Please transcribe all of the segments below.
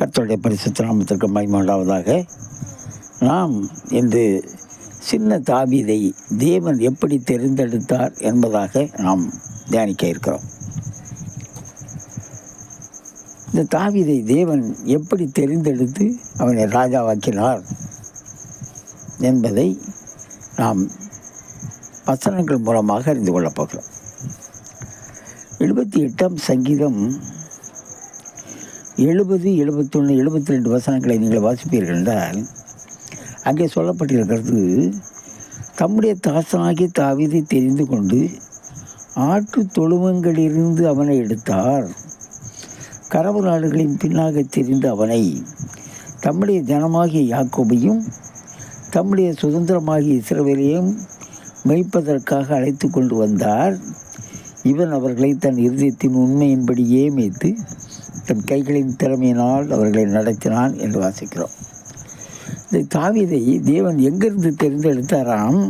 கத்தோடைய பரிசுத்த நாமத்திற்கு மகிமையுண்டாவதாக நாம் இன்று சின்ன தாவீதை தேவன் எப்படி தெரிந்தெடுத்தார் என்பதாக நாம் தியானிக்க இருக்கிறோம். இந்த தாவீதை தேவன் எப்படி தெரிந்தெடுத்து அவனை ராஜாவாக்கினார் என்பதை நாம் வசனங்கள் மூலமாக அறிந்து கொள்ளப் போகிறோம். எழுபத்தி எட்டாம் சங்கீதம் எழுபது எழுபத்தொன்று எழுபத்தி ரெண்டு வசனங்களை நீங்கள் வாசிப்பீர்கள் என்றால் அங்கே சொல்லப்பட்டிருக்கிறது தம்முடைய தாசனாகி தாவிதை தெரிந்து கொண்டு ஆட்டு தொழுவங்களிலிருந்து அவனை எடுத்தார். கரவு நாடுகளின் பின்னாக தெரிந்து அவனை தம்முடைய ஜனமாகிய யாக்கோபையும் தம்முடைய சுதந்திரமாகிய இஸ்ரவேலையும் மெய்ப்பதற்காக அழைத்து கொண்டு வந்தார். இவன் அவர்களை தன் இருதயத்தின் உண்மையின்படியே மேய்த்து தன் கைகளின் திறமையினால் அவர்களை நடத்தினான் என்று வாசிக்கிறோம். இந்த தாவிதை தேவன் எங்கிருந்து தெரிந்தெடுத்தாராம்?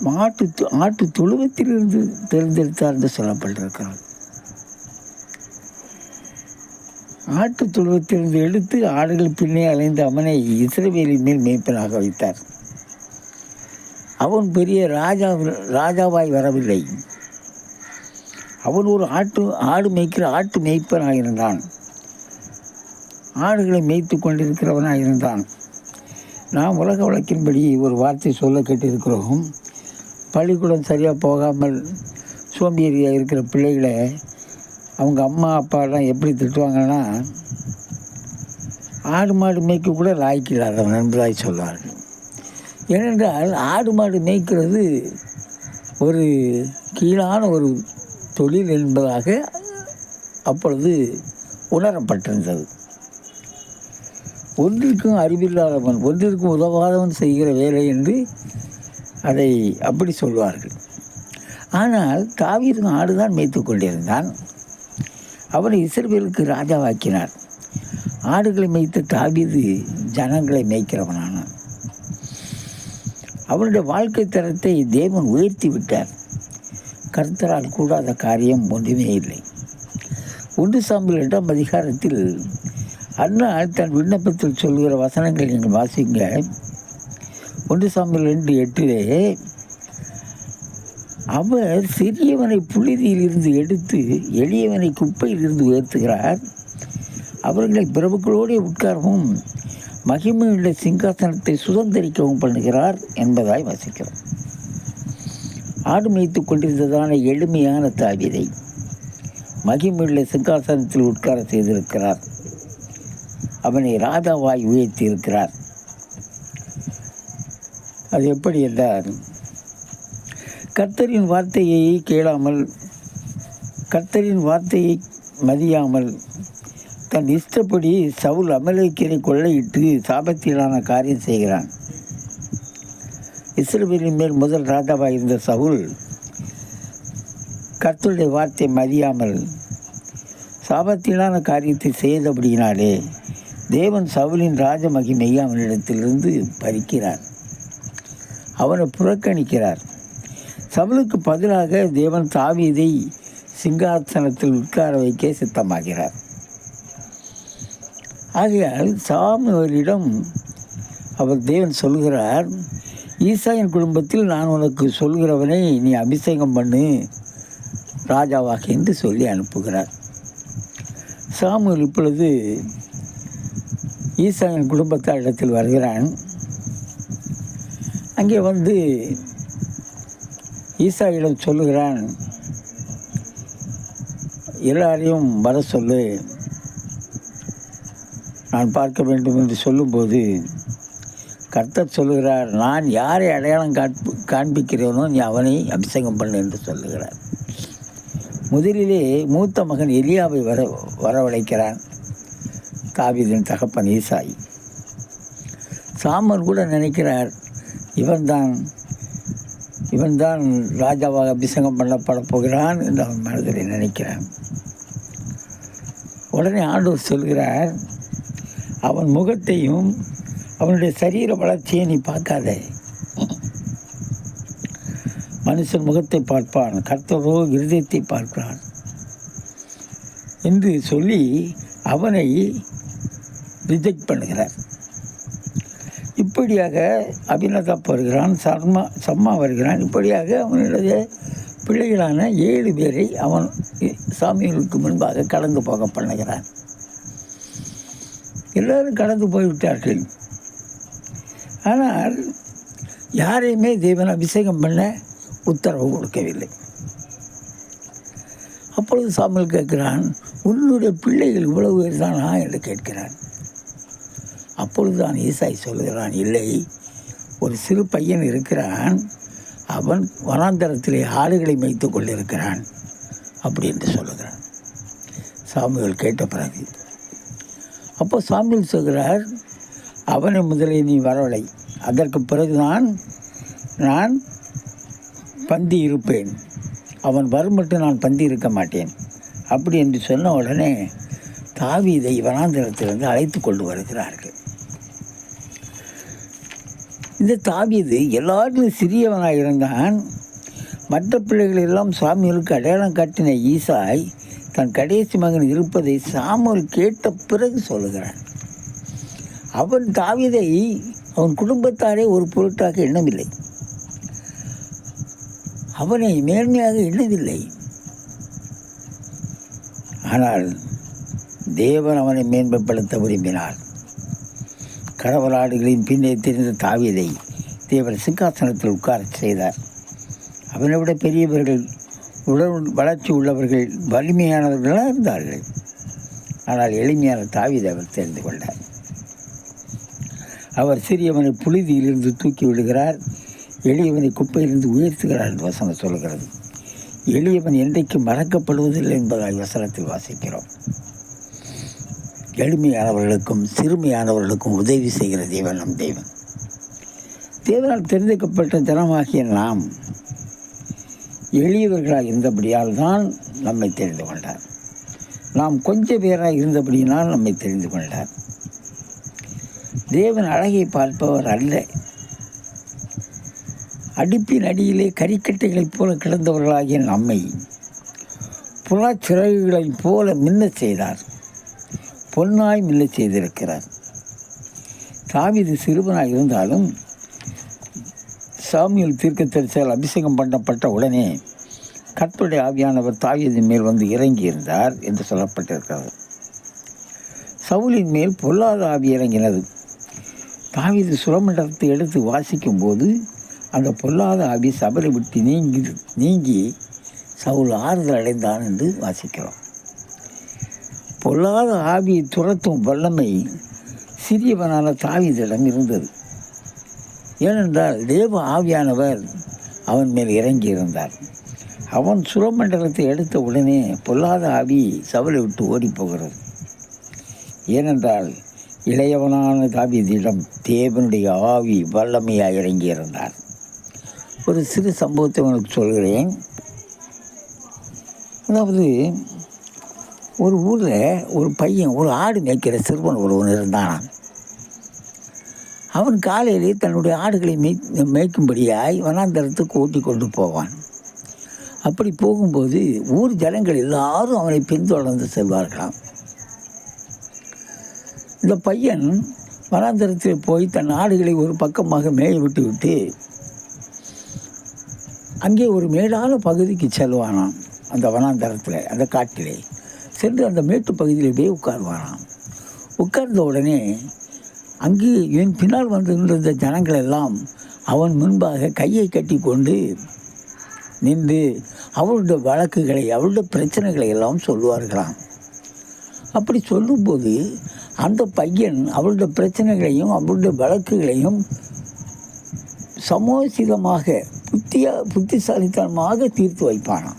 மாட்டு ஆட்டு தொழுவத்திலிருந்து தெரிந்தெடுத்தார் என்று சொல்லப்பட்டிருக்கிறார் ஆட்டு தொழுவத்திலிருந்து எடுத்து ஆடுகள் பின்னே அலைந்து அவனை இஸ்ரவேலின் மேல் மேய்ப்பனாக வைத்தார். அவன் பெரிய ராஜா ராஜாவாய் வரவில்லை. அவன் ஒரு ஆட்டு ஆடு மேய்க்கிற ஆட்டு மேய்ப்பனாக இருந்தான் ஆடுகளை மேய்த்து கொண்டிருக்கிறவனாக இருந்தான் நாம் உலக வழக்கின்படி ஒரு வார்த்தை சொல்ல கேட்டிருக்கிறோம். பள்ளிக்கூடம் சரியாக போகாமல் சோம்பேறியாக இருக்கிற பிள்ளைகளை அவங்க அம்மா அப்பாலாம் எப்படி திட்டுவாங்கன்னா ஆடு மாடு மேய்க்க கூட லாய்க்கில்லாதவன் என்பதாய் சொல்வார்கள். ஏனென்றால் ஆடு மாடு மேய்க்கிறது ஒரு கீழான ஒரு தொழில் என்பதாக அப்பொழுது உணரப்பட்டிருந்தது. ஒன்றிற்கும் அறிவில்லாதவன் ஒன்றிற்கும் உதவாதவன் செய்கிற வேலை என்று அதை அப்படி சொல்வார்கள். ஆனால் தாவீதும் ஆடுதான் மேய்த்து கொண்டிருந்தான். அவனை இஸ்ரவேலுக்கு ராஜாவாக்கினார். ஆடுகளை மேய்த்த தாவீது ஜனங்களை மேய்க்கிறவனானான். அவனுடைய வாழ்க்கை தரத்தை தேவன் உயர்த்தி விட்டார். கர்த்தரால் கூடாத காரியம் ஒன்றுமே இல்லை. ஒன்று சாம்பல் இரண்டாம் அதிகாரத்தில் அண்ணா தன் விண்ணப்பத்தில் சொல்கிற வசனங்கள் நீங்கள் வாசிங்க. ஒன்று சாம்பல் ரெண்டு எட்டிலே அவர் சிறியவனை புழுதியில் இருந்து எடுத்து எளியவனை குப்பையில் இருந்து உயர்த்துகிறார். அவர்களை பிரபுக்களோடைய உட்காரவும் மகிமையுள்ள சிங்காசனத்தை சுதந்திரிக்கவும் பண்ணுகிறார் என்பதாய் வசிக்கிறோம். ஆடு மேய்த்து கொண்டிருந்ததான எளிமையான தாவிதை மகிமுள்ள சிங்காசனத்தில் உட்கார செய்திருக்கிறார். அவனை ராஜாவாய் உயர்த்தியிருக்கிறார். அது எப்படி என்றார் கர்த்தரின் வார்த்தையை கேளாமல் கர்த்தரின் வார்த்தையை மதியாமல் தன் இஷ்டப்படி சவுல் அமலேக்கரை கொள்ளையிட்டு சாபத்திலான காரியம் செய்கிறான். இஸ்ரவேலின் மேல் முதல் ராஜாவாக இருந்த சவுல் கர்த்தருடைய வார்த்தை மதியாமல் சாபத்திலான காரியத்தை செய்தபடியினாலே தேவன் சவுலின் ராஜ மகிமையை அவனிடத்திலிருந்து பறிக்கிறார். அவனை புறக்கணிக்கிறார். சவுலுக்கு பதிலாக தேவன் தாவீதை சிங்காசனத்தில் உட்கார வைக்க சித்தமாகிறார். ஆகையால் சாமுவேலிடம் அவர் தேவன் சொல்கிறார் ஈசாயின் குடும்பத்தில் நான் உனக்கு சொல்கிறவனை நீ அபிஷேகம் பண்ணு. ராஜாவாக என்று சொல்லி அனுப்புகிறார். சாமுவேல் இப்பொழுது ஈசாயின் குடும்பத்தார் இடத்தில் வருகிறான். அங்கே வந்து ஈசாயிடம் சொல்லுகிறான் எல்லாரையும் வர சொல்லு. நான் பார்க்க வேண்டும் என்று சொல்லும்போது கர்த்தர் சொல்லுகிறார் நான் யாரை அடையாளம் காண்பி காண்பிக்கிறேனோ நீ அவனை அபிஷேகம் பண்ணு என்று சொல்லுகிறார். முதலிலே மூத்த மகன் எலியாவை வர வரவழைக்கிறான். தாவிதின் தகப்பன் ஈசாய். சாமர் கூட நினைக்கிறார் இவன்தான் இவன்தான் ராஜாவாக அபிஷேகம் பண்ணப்பட போகிறான் என்று அவன் மனதில் நினைக்கிறான். உடனே ஆண்டவர் சொல்கிறார் அவன் முகத்தையும் அவனுடைய சரீர வளர்ச்சியை நீ பார்க்காத. மனுஷன் முகத்தை பார்ப்பான் கர்த்தரோ இருதயத்தை பார்க்கிறான். என்று சொல்லி அவனை ரிஜெக்ட் பண்ணுகிறார். இப்படியாக அபிநதாப் வருகிறான் சர்மா சம்மா வருகிறான். இப்படியாக அவனுடைய பிள்ளைகளான ஏழு பேரை அவன் சாமிகளுக்கு முன்பாக கடந்து போக பண்ணுகிறான். எல்லாரும் கடந்து போய்விட்டார்கள். ஆனால் யாரையுமே தேவன் அபிஷேகம் பண்ண உத்தரவு கொடுக்கவில்லை. அப்பொழுது சாமல் கேட்கிறான் உன்னுடைய பிள்ளைகள் இவ்வளவு பேர் தானா? என்று கேட்கிறான். அப்பொழுதுதான் ஈசாய் சொல்லுகிறான் இல்லை ஒரு சிறு பையன் இருக்கிறான். அவன் வனாந்தரத்திலே ஆடுகளை மேய்த்து கொண்டிருக்கிறான் அப்படி என்று சொல்லுகிறான். சாமிகள் கேட்ட பிறகு அப்போ சாமியில் சொல்கிறார் அவனை முதலில் நீ வரவழை. அதற்கு பிறகுதான் நான் பந்தி இருப்பேன் அவன் வரும் மட்டும் நான் பந்தி இருக்க மாட்டேன். அப்படி என்று சொன்ன உடனே தாவீதை வனாந்திரத்திலிருந்து அழைத்து கொண்டு வருகிறார்கள். இந்த தாவீது எல்லாருக்கும் சிறியவனாக இருந்தான். மற்ற பிள்ளைகள் எல்லாம் சாமியலுக்கு அடையாளம் காட்டின ஈசாய் தன் கடைசி மகன் இருப்பதை சாமுவேல் கேட்ட பிறகு சொல்லுகிறான். அவன் தாவிதை அவன் குடும்பத்தாரே ஒரு பொருட்டாக எண்ணவில்லை. அவனை மேன்மையாக எண்ணவில்லை. ஆனால் தேவன் அவனை மேன்மைப்படுத்த விரும்பினார். கடவுளாடுகளின் பின்னே தெரிந்த தாவீதை தேவன் சிங்காசனத்தில் உட்கார செய்தார். அவனை விட பெரியவர்கள் உடல் வளர்ச்சி உள்ளவர்கள் வலிமையானவர்களாக இருந்தார்கள். ஆனால் எளிமையான தாவிதை அவர் தெரிந்து கொண்டார். அவர் சிறியவனை புழுதியிலிருந்து தூக்கி விடுகிறார் எளியவனை குப்பையிலிருந்து உயர்த்துகிறார் என்று வசனம் சொல்கிறது எளியவன் என்றைக்கு மறக்கப்படுவதில்லை என்பதாக வசனத்தில் வாசிக்கிறோம். எளிமையானவர்களுக்கும் சிறுமையானவர்களுக்கும் உதவி செய்கிற தேவன் நம் தேவன். தேவனால் தெரிந்துக்கப்பட்ட ஜனமாகிய நாம் எளியவர்களாக இருந்தபடியால் தான் நம்மை தெரிந்து கொண்டார். நாம் கொஞ்ச பேராக இருந்தபடியினால் நம்மை தெரிந்து கொண்டார். தேவன் அழகை பார்ப்பவர் அல்ல. அடுப்பின் அடியிலே கறிக்கட்டைகளைப் போல கிடந்தவர்களாகிய நம்மை புலாச்சிறகுகளைப் போல மின்னச் செய்தார். பொன்னாய் மின்னச் செய்திருக்கிறார். தாவிது சிறுவனாக இருந்தாலும் சாமியல் தீர்க்கதரிசியால் அபிஷேகம் பண்ணப்பட்ட உடனே கர்த்தருடைய ஆவியானவர் தாவீதின் மேல் வந்து இறங்கி இருந்தார் என்று சொல்லப்பட்டிருக்கிறது. சவுலின் மேல் பொல்லாத ஆவி இறங்கினது. தாவிது சுரமண்டலத்தை எடுத்து வாசிக்கும்போது அந்த பொல்லாத ஆவி சபரை விட்டு நீங்கி நீங்கி சவுல் ஆறுதல் அடைந்தான் என்று வாசிக்கிறோம். பொல்லாத ஆவியை துரத்தும் வல்லமை சிறியவனான தாவிதிடம் இருந்தது. ஏனென்றால் தேவ ஆவியானவர் அவன் மேல் இறங்கி இருந்தார். அவன் சுரமண்டலத்தை எடுத்த உடனே பொல்லாத ஆவி சவலை விட்டு ஓடிப் போகிறது. ஏனென்றால் இளையவனான தாவிதிடம் தேவனுடைய ஆவி வல்லமையாக இறங்கியிருந்தார் ஒரு சிறு சம்பவத்தை உங்களுக்கு சொல்கிறேன். அதாவது ஒரு ஊரில் ஒரு பையன் ஒரு ஆடு மேய்க்கிற சிறுவன் ஒருவன் இருந்தானான் அவன் காலையிலே தன்னுடைய ஆடுகளை மேய் மேய்க்கும்படியாய் வனாந்தரத்துக்கு ஓட்டி கொண்டு போவான். அப்படி போகும்போது ஊர் ஜனங்கள் எல்லாரும் அவனை பின்தொடர்ந்து செல்வார்களாம். இந்த பையன் வனாந்தரத்தில் போய் தன் ஆடுகளை ஒரு பக்கமாக மேய விட்டு விட்டு அங்கே ஒரு மேடான பகுதிக்கு செல்வானாம். அந்த வனாந்தரத்தில் அந்த காட்டிலே. சென்று அந்த மேட்டு பகுதியில் போய் உட்கார்வானாம். உட்கார்ந்த உடனே அங்கே என் பின்னால் வந்து நின்றிருந்த ஜனங்கள் எல்லாம் அவன் முன்பாக கையை கட்டி கொண்டு நின்று அவருடைய வழக்குகளை அவருடைய பிரச்சனைகளை எல்லாம் சொல்லுவார்களாம் அப்படி சொல்லும்போது அந்த பையன் அவருடைய பிரச்சனைகளையும் அவருடைய வழக்குகளையும் சமோசிதமாக புத்தியா புத்திசாலித்தனமாக தீர்த்து வைப்பானாம்.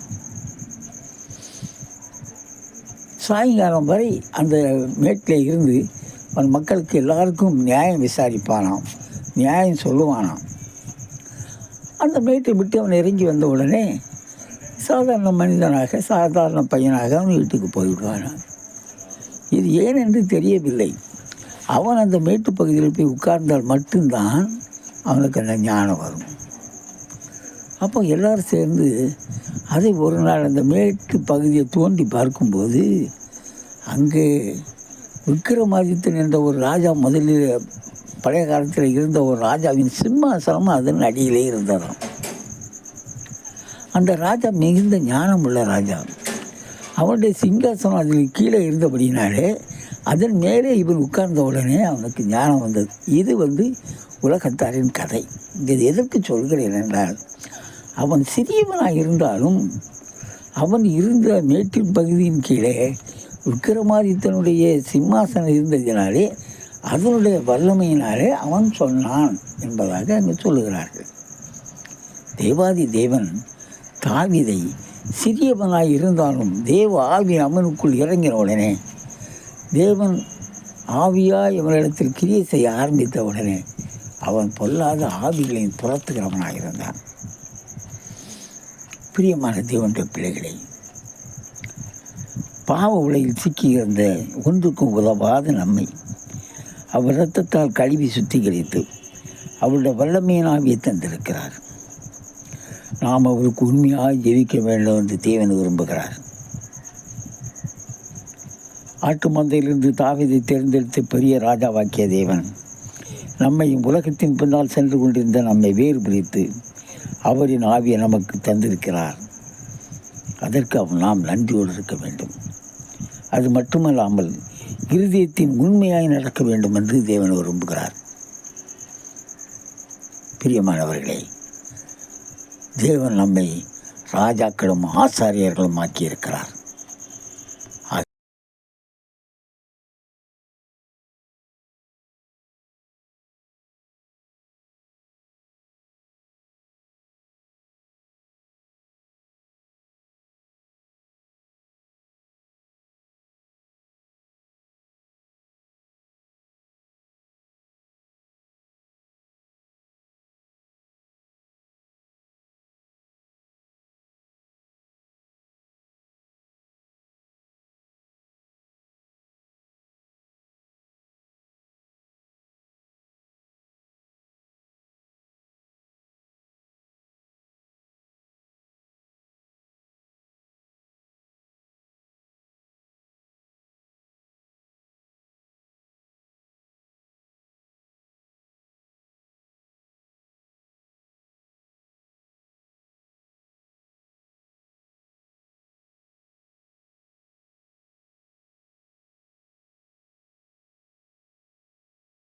சாயங்காலம் வரை அந்த மேட்டில் இருந்து அவன் மக்களுக்கு எல்லாருக்கும் நியாயம் விசாரிப்பானாம். நியாயம் சொல்லுவானாம். அந்த மேட்டை விட்டு அவன் இறங்கி வந்த உடனே சாதாரண மனிதனாக சாதாரண பையனாக அவன் வீட்டுக்கு போய்விடுவானான் இது ஏன் என்று தெரியவில்லை. அவன் அந்த மேட்டு பகுதியில் போய் உட்கார்ந்தால் மட்டும்தான் அவனுக்கு அந்த ஞானம் வரும். அப்போ எல்லாரும் சேர்ந்து அதை ஒரு நாள் அந்த மேட்டு பகுதியை தோண்டி பார்க்கும்போது அங்கே விக்ரமாதித்தன் என்ற ஒரு ராஜா முதலில் பழைய காலத்தில் இருந்த ஒரு ராஜாவின் சிம்மாசனம் அதன் அடியிலே இருந்ததாம். அந்த ராஜா மிகுந்த ஞானம் உள்ள ராஜா. அவனுடைய சிங்காசனம் அதில் கீழே இருந்தபடினாலே அதன் மேலே இவன் உட்கார்ந்த உடனே அவனுக்கு ஞானம் வந்தது. இது வந்து உலகத்தாரின் கதை. இது எதற்கு சொல்கிறேன் என்றால் அவன் சிறியவனாக இருந்தாலும் அவன் இருந்த மேட்டின் பகுதியின் கீழே விக்ரமாதித்தனுடைய சிம்மாசனம் இருந்ததினாலே அதனுடைய வல்லமையினாலே அவன் சொன்னான் என்பதாக அங்கு சொல்லுகிறார்கள். தேவாதி தேவன் தாவிதை சிறியவனாய் இருந்தாலும் தேவ ஆவி அவனுக்குள் இறங்கின உடனே தேவன் ஆவியாய் இவனிடத்தில் கிரியை செய்ய ஆரம்பித்த உடனே அவன் பொல்லாத ஆவிகளையும் துரத்துகிறவனாக இருந்தான். பிரியமான தேவனுடைய பிள்ளைகளை பாவ உலகில் சிக்கியிருந்த ஒன்றுக்கும் உதவாத நம்மை அவர் இரத்தத்தால் கழுவி சுத்திகரித்து அவருடைய வல்லமையின் ஆவியை தந்திருக்கிறார். நாம் அவருக்கு உண்மையாக ஜெயிக்க வேண்டும் என்று தேவன் விரும்புகிறார். ஆட்டு மந்தையிலிருந்து தாவிதை தேர்ந்தெடுத்து பெரிய ராஜாவாக்கிய தேவன் நம்மையும் உலகத்தின் பின்னால் சென்று கொண்டிருந்த நம்மை வேறு பிரித்து அவரின் ஆவியை நமக்கு தந்திருக்கிறார். அதற்கு அவன் நாம் நன்றியோடு இருக்க வேண்டும். அது மட்டுமல்லாமல் இருதயத்தின் உண்மையாய் நடக்க வேண்டும் என்று தேவன் விரும்புகிறார். பிரியமானவர்களே தேவன் நம்மை ராஜாக்களும் ஆசாரியர்களும் ஆக்கியிருக்கிறார்.